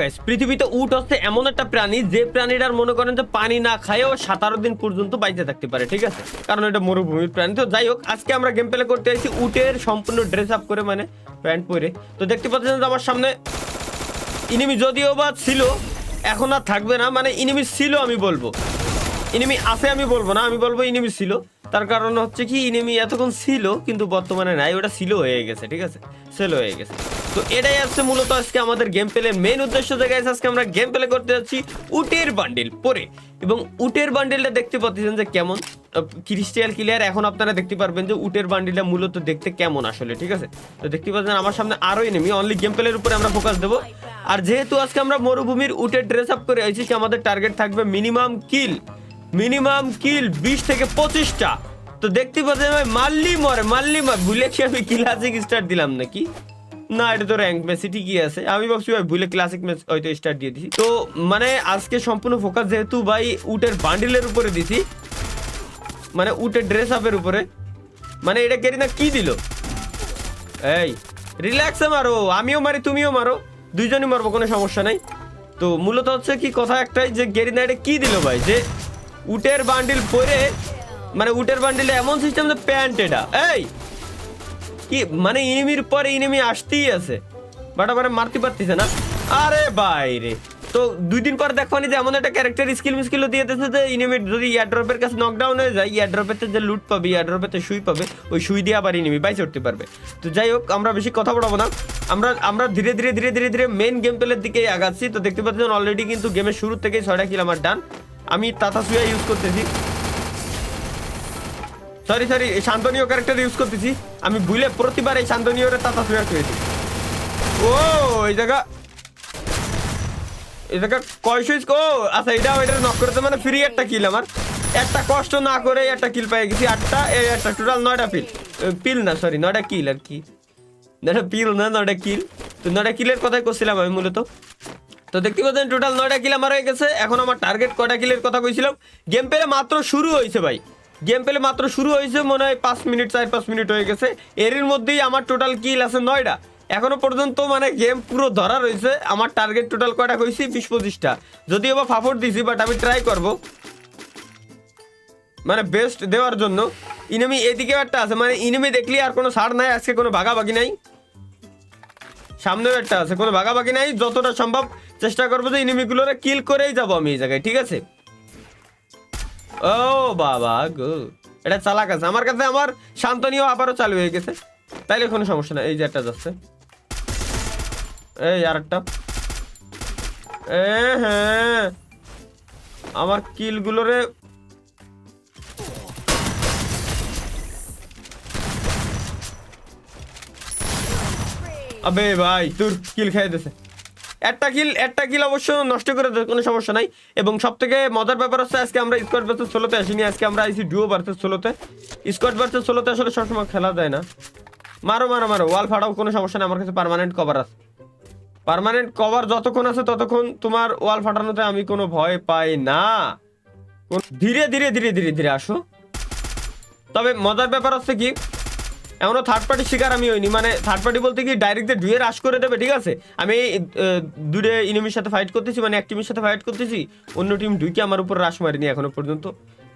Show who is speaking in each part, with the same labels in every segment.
Speaker 1: Guys পৃথিবীতে উট হচ্ছে এমন একটা প্রাণী যে প্রাণীটার মনে করেন যে পানি না খায়ও সাতারো দিন পর্যন্ত বাইচে থাকতে পারে, ঠিক আছে? কারণ এটা মরুভূমির প্রাণী। তো যাই হোক, আজকে আমরা গেম প্লে করতে এসেছি উটের সম্পূর্ণ ড্রেস আপ করে মানে প্যান্ট পরে। তো দেখতে পাচ্ছেন আমার সামনে ইনিমি যদিও বা ছিল, এখন আর থাকবে না মানে ইনিমি ছিল আমি বলব। ইনিমি আছে আমি বলব না, আমি বলব ইনিমি ছিল। তার কারণ হচ্ছে কি ইনিমি এতক্ষণ ছিল, কিন্তু বর্তমানে নাই, ওটা ছিল হয়ে গেছে, ঠিক আছে? সেল হয়ে গেছে। তো এটাই আসছে মূলত আজকে আমাদের গেম প্লের মেন উদ্দেশ্য থেকে আজকে আমরা গেম প্লে করতে যাচ্ছি উটের বান্ডিল পরে। এবং উটের বান্ডিলটা দেখতে পাচ্ছেন যে কেমন। ক্রিস্টিয়াল ক্লিয়ার এখন আপনারা দেখতে পারবেন যে উটের বান্ডিলটা মূলত দেখতে কেমন আসলে, ঠিক আছে? তো দেখতে পাচ্ছেন আমার সামনে আরও এনিমি অনলি গেম প্লের উপরে আমরা ফোকাস দেবো। আর যেহেতু আজকে আমরা মরুভূমির উটের ড্রেস আপ করে আইছি আমাদের টার্গেট থাকবে মিনিমাম কিল মিনিমাম কিল বিশ থেকে পঁচিশটা। তো দেখতে পাচ্ছেন ভাই মাল্লি মরে মাল্লি মর ভুলে কি আমি ক্লাসিক স্টার্ট দিলাম নাকি? না, এটা তো র্যাঙ্ক ম্যাচই ঠিকই আছে। আমি ভাবছি, ভাই, ভুলে ক্লাসিক ম্যাচ হয়তো স্টার্ট দিয়ে দিছি। তো মানে আজকে সম্পূর্ণ ফোকাস যেহেতু, ভাই, উটের বান্ডিলের উপরে দিছি। মানে উটের ড্রেস আপের উপরে। মানে এটা কেরি না কি দিল? এই রিল্যাক্সে মারো। আমিও মারি, তুমিও মারো। দুইজনই মারবো, কোনো সমস্যা নাই। তো, মূলত হচ্ছে কি, কথা একটাই যে গেরিনা এটা কি দিল, ভাই? যে, উটের বান্ডিল পরে মানে উটের বান্ডিলে এমন সিস্টেম যে, প্যান্ট এটা। এই কি মানে ইনিমির পরে ইনিমি আসতেই আছে। বাট আবার মারতে পারতেছে না। আরে বাইরে। তো দুই দিন পর দেখবানি যে এমন একটা ক্যারেক্টার স্কিল মিস্কিলও দিয়ে দিতেছে যে ইনিমির যদি ইয়ারড্রপের কাছে নকডাউন হয়ে যায় ইয়ারড্রপেতে যে লুট পাবে ইয়ারড্রপেতে সুই পাবে, ওই সুই দিয়ে আবার ইনিমি বাইচ উঠতে পারবে। তো যাই হোক, আমরা বেশি কথা বলাবো না। আমরা আমরা ধীরে ধীরে ধীরে ধীরে ধীরে মেন গেম প্লের দিকে আগাচ্ছি। তো দেখতে পাচ্ছেন অলরেডি কিন্তু গেমের শুরু থেকেই ছয়টা কিল আমার ডান আমি তাতা সুয়া ইউজ করতেছি। সরি সরি শান্তনীয় ক্যারেক্টার ইউজ করতেছি। আমি ভুলে প্রতিবার এই শান্তনীয়রে তাতা সুয়া করেছি। ও, এই জায়গা। এই জায়গা কয়শো ও আচ্ছা এটা এটা নক করতে মানে ফ্রি একটা কিল আমার। একটা কষ্ট না করে একটা কিল পেয়ে গেছি, আটটা এই একটা টোটাল নয়টা পিল পিল না সরি নয়টা কিল আর কি। নয়টা পিল না, নয়টা কিল তো নয়টা কিলের কথাই করছিলাম আমি মূলত। তো দেখতে পাচ্ছেন টোটাল নয়টা কিল আমার হয়ে গেছে। এখন আমার টার্গেট কয়টা কিলের কথা কইছিলাম। গেম পেলে মাত্র শুরু হয়েছে ভাই। গেম পেলে মাত্র শুরু হয়েছে, মনে হয় পাঁচ মিনিট, চার, পাঁচ মিনিট হয়ে গেছে। এর মধ্যেই আমার টোটাল কিল আছে নয়টা। এখনও পর্যন্ত মানে গেম পুরো ধরা রয়েছে। আমার টার্গেট টোটাল কয়টা হয়েছে? বিশ, পঁচিশটা। যদিও বা ফাফর দিছি বাট আমি ট্রাই করব। মানে বেস্ট দেওয়ার জন্য। ইনিমি এদিকেও একটা আছে। মানে ইনিমি দেখলি আর কোনো ছাড় নাই, আজকে কোনো ভাগাভাগি নাই। সামনেও একটা আছে। কোনো ভাগাভাগি নাই, যতটা সম্ভব চেষ্টা করব যে ইনিমিগুলোরে কিল করেই যাব আমি এই জায়গায়, ঠিক আছে? ও বাবা গো। এটা চালাক আছে। আমার কাছে আমার শান্তনীয় আবারও চালু হয়ে গেছে। তাইলে কোনো সমস্যা নাই। এই যে একটা যাচ্ছে। এই আর একটা এ হ্যাঁ। আমার কিলগুলোরে আবে ভাই, তোর কিল খাই দিছে। একটা কিল একটা কিল অবশ্য নষ্ট করে দেয় কোনো সমস্যা নাই। এবং সব থেকে মজার ব্যাপার হচ্ছে, আজকে আমরা স্কোয়াড ভার্সেস ষোলোতে আসিনি, আজকে আমরা আইসি ডুও ভার্সেস ষোলোতে স্কোয়াড ভার্সেস ষোলোতে আসলে সবসময় খেলা যায় না। মারো মারো মারো ওয়াল ফাটাও, কোনো সমস্যা নেই, আমার কাছে পার্মানেন্ট কভার আছে। পার্মানেন্ট কভার যতক্ষণ আছে, ততক্ষণ তোমার ওয়াল ফাটানোতে আমি কোনো ভয় পাই না। ধীরে ধীরে ধীরে ধীরে ধীরে আসো। তবে মজার ব্যাপার হচ্ছে কি এমনও থার্ড পার্টির শিকার আমি হইনি। মানে থার্ড পার্টি বলতে কি ডাইরেক্ট ডুয়ে রাশ করে দেবে, ঠিক আছে? আমি দুটো ইনিমির সাথে ফাইট করতেছি মানে এক টিমের সাথে ফাইট করতেছি, অন্য টিম ঢুকে আমার উপর রাশ মারিনি এখনও পর্যন্ত।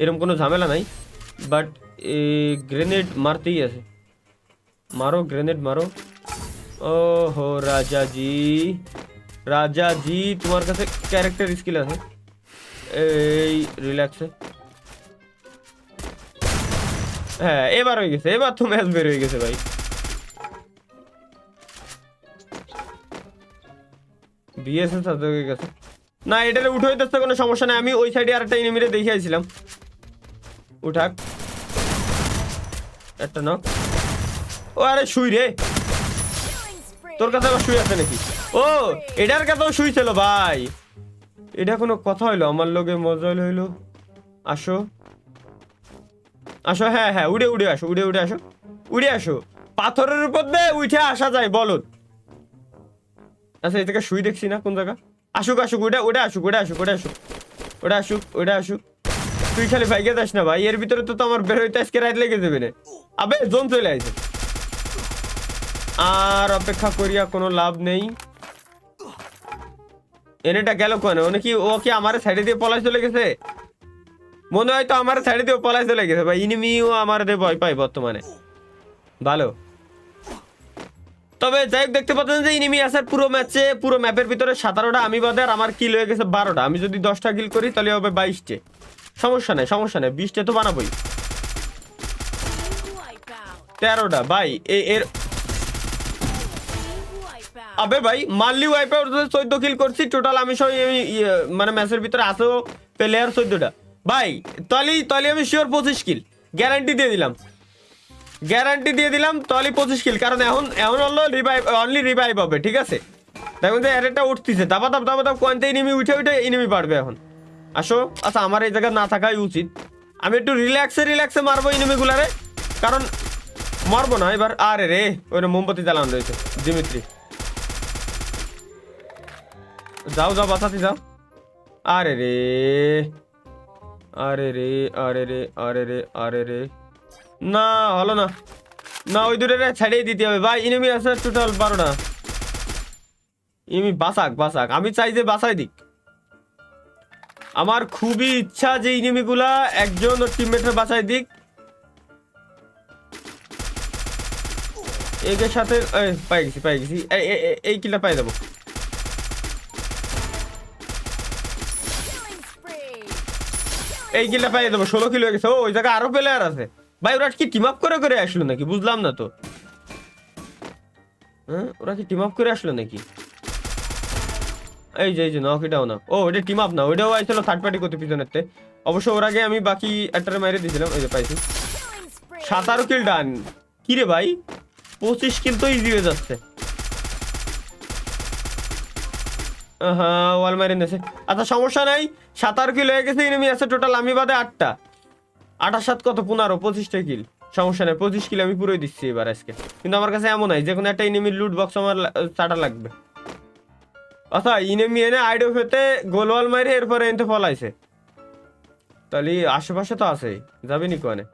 Speaker 1: এরকম কোনো ঝামেলা নাই। বাট গ্রেনেড মারতেই আছে। মারো গ্রেনেড মারো। ও হো রাজা জি রাজা জি তোমার কাছে ক্যারেক্টার স্কিল আছে। এই রিল্যাক্সে হ্যাঁ এবার হয়ে গেছে, এবার তো ম্যাচ বের হয়ে গেছে ভাই। বিএসএস সাথে হয়ে গেছে। না, এটারে উঠে হইতেছে, কোনো সমস্যা নাই। আমি ওই সাইডে আরেকটা এনিমিরে দেখে আইছিলাম। উঠাক একটা নক ও, আরে শুই রে। তোর কাছে আবার শুই আছে নাকি? ও, এটার কাছেও শুই ছিল, ভাই। এটা কোনো কথা হইল? আমার লগে মজা হইল। আসো। আসো হ্যাঁ হ্যাঁ উড়ে উড়ে আসো, উড়ে উড়ে আসো। উড়ে আসো। পাথরের উপর দিয়ে উঠে আসা যায় বলো আচ্ছা এই থেকে শুই দেখছি না, কোন জায়গা? আসুক আসুক ওটা ওটা আসুক ওটা আসুক ওটা আসুক। ওটা আসুক ওটা আসুক। তুই খালি ভাইকে যাস না ভাই, এর ভিতরে তো আমার বের হইতে আজকে রাইট লেগে যাবে না আবে, জোন চলে আসে আর অপেক্ষা করিয়া কোনো লাভ নেই। এনেটা গেল কোনে? ওনে কি, ও কি আমার সাইডে দিয়ে পলাই চলে গেছে? মনে হয় তো আমার সাইডে দিয়ে পলাই চলে গেছে। ভাই ইনিমিও আমার ভয় পাই বর্তমানে। ভালো। তবে যাই হোক, দেখতে পাচ্ছেন যে ইনিমি আসার পুরো ম্যাচে পুরো ম্যাপের ভিতরে সতেরোটা আমি বাদে আর আমার কিল হয়ে গেছে বারোটা। আমি যদি দশটা কিল করি, তাহলে হবে বাইশটে। সমস্যা নেই সমস্যা নেই, বিশটে তো বানাবোই। তেরোটা, ভাই এর. আবে ভাই মানলি ওয়াইপ চোদ্দ কিল করছি টোটাল আমি সব মানে ম্যাচের ভিতরে আসো প্লেয়ার চোদ্দটা। ভাই তাহলে তাহলে আমি শিওর পঁচিশ কিল গ্যারান্টি দিয়ে দিলাম। গ্যারান্টি দিয়ে দিলাম তাহলে পঁচিশ কিল কারণ এখন এখন হলো রিভাইভ অনলি রিভাইভ হবে, ঠিক আছে? দেখুন যে অ্যারেটা উঠতেছে, দাবা, দাব দাবা, দাব কোয়ান্তে ইনিমি উঠে উঠে ইনিমি পারবে এখন। আসো আচ্ছা আমার এই জায়গায় না থাকাই উচিত। আমি একটু রিল্যাক্সে রিল্যাক্সে মারবো ইনিমিগুলারে কারণ মারবো না, এবার আরে রে ওই মোমবাতি জ্বালানো রয়েছে দিমিত্রি যাও যাও বাঁচাতে যাও। আরে রে। আরে রে আরে রে আরে রে আরে রে। না, হলো না। না, ওই দূরে ছাড়িয়ে দিতে হবে। ভাই ইনিমি আছে টোটাল বারোটা। ইনিমি বাসাক বাসাক। আমি চাই যে বাসাই দিক। আমার খুবই ইচ্ছা যে ইনিমিগুলা একজন ওর টিমমেটের বাসায় দিক। এগের সাথে পাই গেছি পাই গেছি। এই কিলা পাই দেবো এই কিলটা পাই দেবো ষোলো কিলো গেছে। ও, ওই জায়গায় আরও প্লেয়ার আছে। ভাই, ওরা কি টিম আপ করে করে আসলো নাকি? বুঝলাম না তো। হ্যাঁ ওরা কি টিম আপ করে আসলো নাকি? এই যে এই যে নকিটাও না ও ওটা টিম আপ না, ওইটাও আইছিল থার্ড পার্টি করতে পিছনেতে অবশ্য ওর আগে আমি বাকি একটারে মাইরে দিয়েছিলাম ওই যে পাইছি। সাতারো কিল ডান কি রে ভাই? পঁচিশ কিল তো ইজি হয়ে যাচ্ছে। হ্যাঁ ওয়াল মারি নেছে আচ্ছা সমস্যা নাই। সাতারো কিল হয়ে গেছে ইনিমি আছে টোটাল আমি বাদে আটটা। আঠাশ সাত কত? পনেরো, পঁচিশটা কিল। সমস্যা নেই, পঁচিশ কিল আমি পুরোই দিচ্ছি এবার আজকে। কিন্তু আমার কাছে এমন নাই, যে কোনো একটা ইনিমির লুট বক্স আমার চাটা লাগবে। আচ্ছা ইনিমি এনে আইডো ফেতে গোলওয়াল মারি এরপরে এনতে ফলাইছে। তাহলে আশেপাশে তো আছে যাবে নি কোয়ানে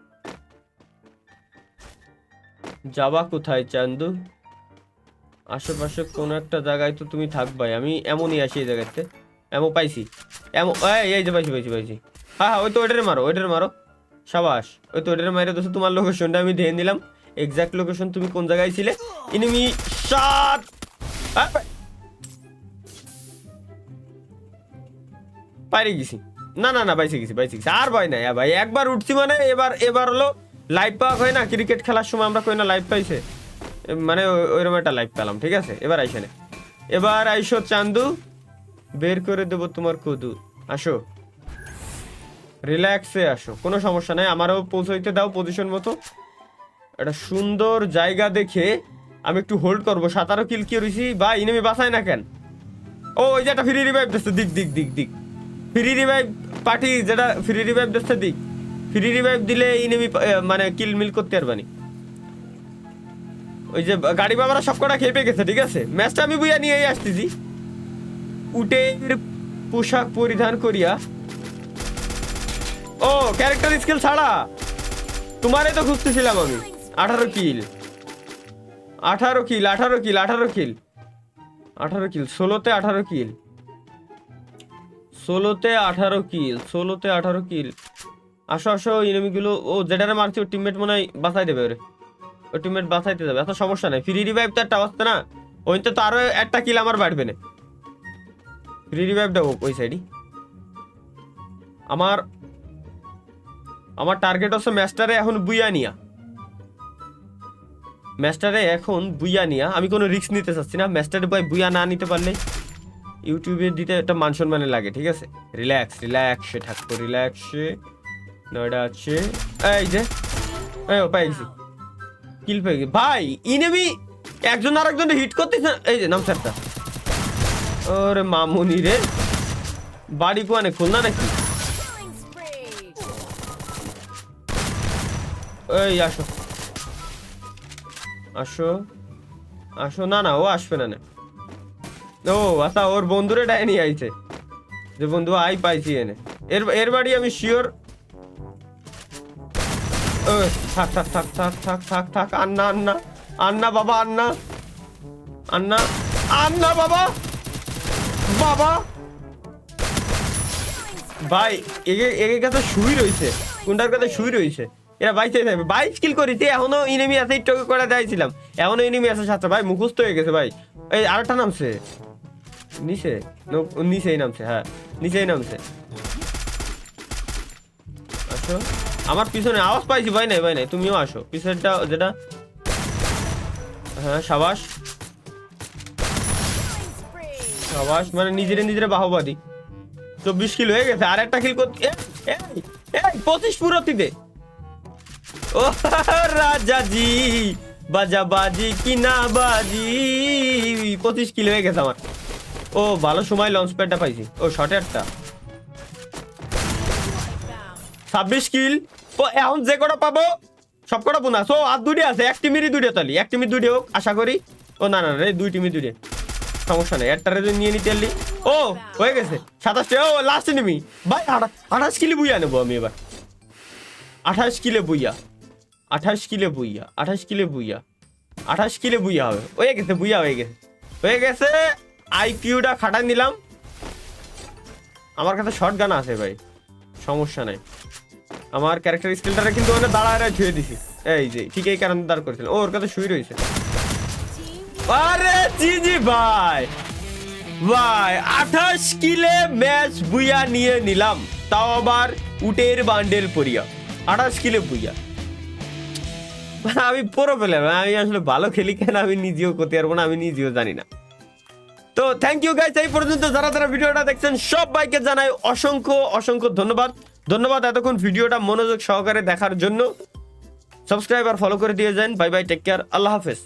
Speaker 1: যাবা কোথায় চান্দু? আশেপাশে কোন একটা জায়গায় তো তুমি থাকবাই, আমি এমনই আসি এই জায়গাতে। এমন পাইছি। এমন এই যে পাইছি পাইছি পাইছি। হ্যাঁ হ্যাঁ ওই তো ওইটারে মারো ওইটারে মারো। সাবাস ওই তো ওইটারে মারে দোস্ত তোমার লোকেশনটা আমি ধেয়ে নিলাম। এক্সাক্ট লোকেশন তুমি কোন জায়গায় ছিলে? ইনিমি সাত আহ, পা- পারি গেছি। না না না বাইসে গেছি বাইসে গেছি। আর ভয় নাই ভাই একবার উঠছি মানে এবার এবার হলো লাইভ পাওয়া হয় না ক্রিকেট খেলার সময় আমরা কই না লাইভ পাইছে। মানে ওইরকম একটা লাইভ পেলাম ঠিক আছে? এবার আইসে এবার আইসো চান্দু। বের করে দেবো তোমার কদু। আসো। রিল্যাক্সে আসো। কোনো সমস্যা নাই, আমারও পৌঁছাইতে দাও পজিশন মতো। একটা সুন্দর জায়গা দেখে আমি একটু হোল্ড করব। সাঁতারও কিল কি রয়েছি বা ইনেমি বাসায় না কেন? ও ওই যে একটা ফ্রি রিভাইভ দিচ্ছে। দিক দিক দিক দিক। ফ্রি রিভাইভ পার্টি যেটা ফ্রি রিভাইভ দিচ্ছে, দিক। ফ্রি রিভাইভ দিলে ইনেমি মানে কিল মিল করতে পারবানি ওই যে গাড়ি বাবারা সব কটা খেপে গেছে, ঠিক আছে? ম্যাচটা আমি বুঝা নিয়েই আসতেছি। উটের পোশাক পরিধান করিয়া। ও ক্যারেক্টার স্কিল ছাড়া। তোমারে তো খুঁজতেছিলাম আমি। আঠারো কিল আঠারো কিল আঠারো কিল আঠারো কিল আঠারো কিল ষোলোতে আঠারো কিল ষোলোতে আঠারো কিল ষোলোতে আঠারো কিল আসো আসো ইনমিগুলো ও, যেটারে মারছি, ও টিমমেট মনে হয় বাঁচাই দেবে ওরে। ও টিমমেট বাঁচাইতে যাবে। এত সমস্যা নাই। ফ্রি রিভাইভ তো একটা অবস্থা না। ওই তো আরও একটা কিল আমার বাড়বে না। রিভাইভটা হোক ওই সাইডই আমার আমার টার্গেট হচ্ছে ম্যাচটারে এখন বুইয়া নিয়া। ম্যাচটারে এখন বুইয়া নিয়া। আমি কোনো রিস্ক নিতে চাচ্ছি না। ম্যাচটারে বয় বুইয়া না নিতে পারলে ইউটিউবে দিতে একটা মান সম্মানে লাগে, ঠিক আছে? রিল্যাক্স রিল্যাক্সে থাকব রিল্যাক্সে নয়টা আছে। এই যে, এই পাই গেছি কিল পেয়ে ভাই ইনেমি একজন আরেকজন হিট করতেছে। এই যে, নাম স্যারটা ওরে মামুনি রে। বাড়ি কোয়ানে, খুলনা নাকি? এই, আসো। আসো। আসো, না না, ও আসবে না না। ও আচ্ছা ওর বন্ধুরে ডাইনি আইছে। যে বন্ধু আই পাইছি এনে। এর এর বাড়ি আমি শিওর। থাক থাক থাক থাক থাক থাক থাক, আন্না আন্না। আন্না বাবা, আন্না। আন্না আন্না বাবা! বাবা! ভাই এগে কাছে শুই রইছে কোনটার কাছে শুই রইছে এরা বাইতে থাকবে বাইশ কিল করেছি, এখনও ইনিমি আছে আগে করে দিয়েছিলাম এখনও ইনিমি আছে সাতটা। ভাই, মুখস্থ হয়ে গেছে, ভাই। এই, আরেকটা নামছে। নিচে? নিচেই নামছে হ্যাঁ। নিচেই নামছে। আসো। আমার পিছনে আওয়াজ পাইছি ভাই নাই ভাই নাই। তুমিও আসো। পিছনেরটা যেটা হ্যাঁ সাবাস. সাবাস মানে নিজেরে নিজেরে বাহবাদি চব্বিশ কিলো হয়ে গেছে আর একটা কিল করতে পঁচিশ পুরতিতে ও, রাজাজি বাজা বাজি কি না বাজি পঁচিশ কিলো হয়ে গেছে আমার। ও, ভালো সময় লঞ্চ প্যাডটা পাইছি। ও শর্ট একটা ছাব্বিশ কিল। এখন যে কটা পাবো, সব কটা বোনাস। ও, আর দুটি আছে, এক টিমেরই দুটো তালি। এক টিমের দুটি হোক, আশা করি। ও, না না রে দুই টিমের দুটি সমস্যা নেই। একটা রে নিয়ে নিতে পারলি, ও, হয়ে গেছে। সাতাশটা ও লাস্ট নিমি ভাই, আঠাশ কিলো বুইয়া নেব আমি এবার। আঠাশ কিলো বুইয়া, আঠাশ কিলো বুইয়া, আঠাশ কিলো বুইয়া, আঠাশ কিলো বুইয়া হবে। হয়ে গেছে, বুইয়া হয়ে গেছে। হয়ে গেছে, আইকিউটা খাটাই নিলাম। আমার কাছে শর্ট গান আছে ভাই, সমস্যা নাই। আমার ক্যারেক্টার স্কিলটা কিন্তু মানে দাঁড়ায় ছুঁয়ে দিছি। এই যে, ঠিক এই কারণে দাঁড় করেছিলাম। ও, ওর কাছে শুয়ে রয়েছে। আরে জি ভাই। ভাই, আঠাশ কিলে ম্যাচ বুইয়া নিয়ে নিলাম, তাও আবার উটের বান্ডেল পরিয়া। আঠাশ কিলে বুইয়া। মানে আমি পুরো পেলাম আমি আসলে ভালো খেলি কেন? আমি নিজেও করতে পারব না, আমি নিজেও জানি না। তো থ্যাংক ইউ গাইস এই পর্যন্ত যারা যারা ভিডিওটা দেখছেন সব বাইকে জানাই অসংখ্য অসংখ্য ধন্যবাদ। ধন্যবাদ এতক্ষণ ভিডিওটা মনোযোগ সহকারে দেখার জন্য। সাবস্ক্রাইব আর ফলো করে দিয়ে যান। বাই বাই টেক কেয়ার আল্লাহ হাফেজ।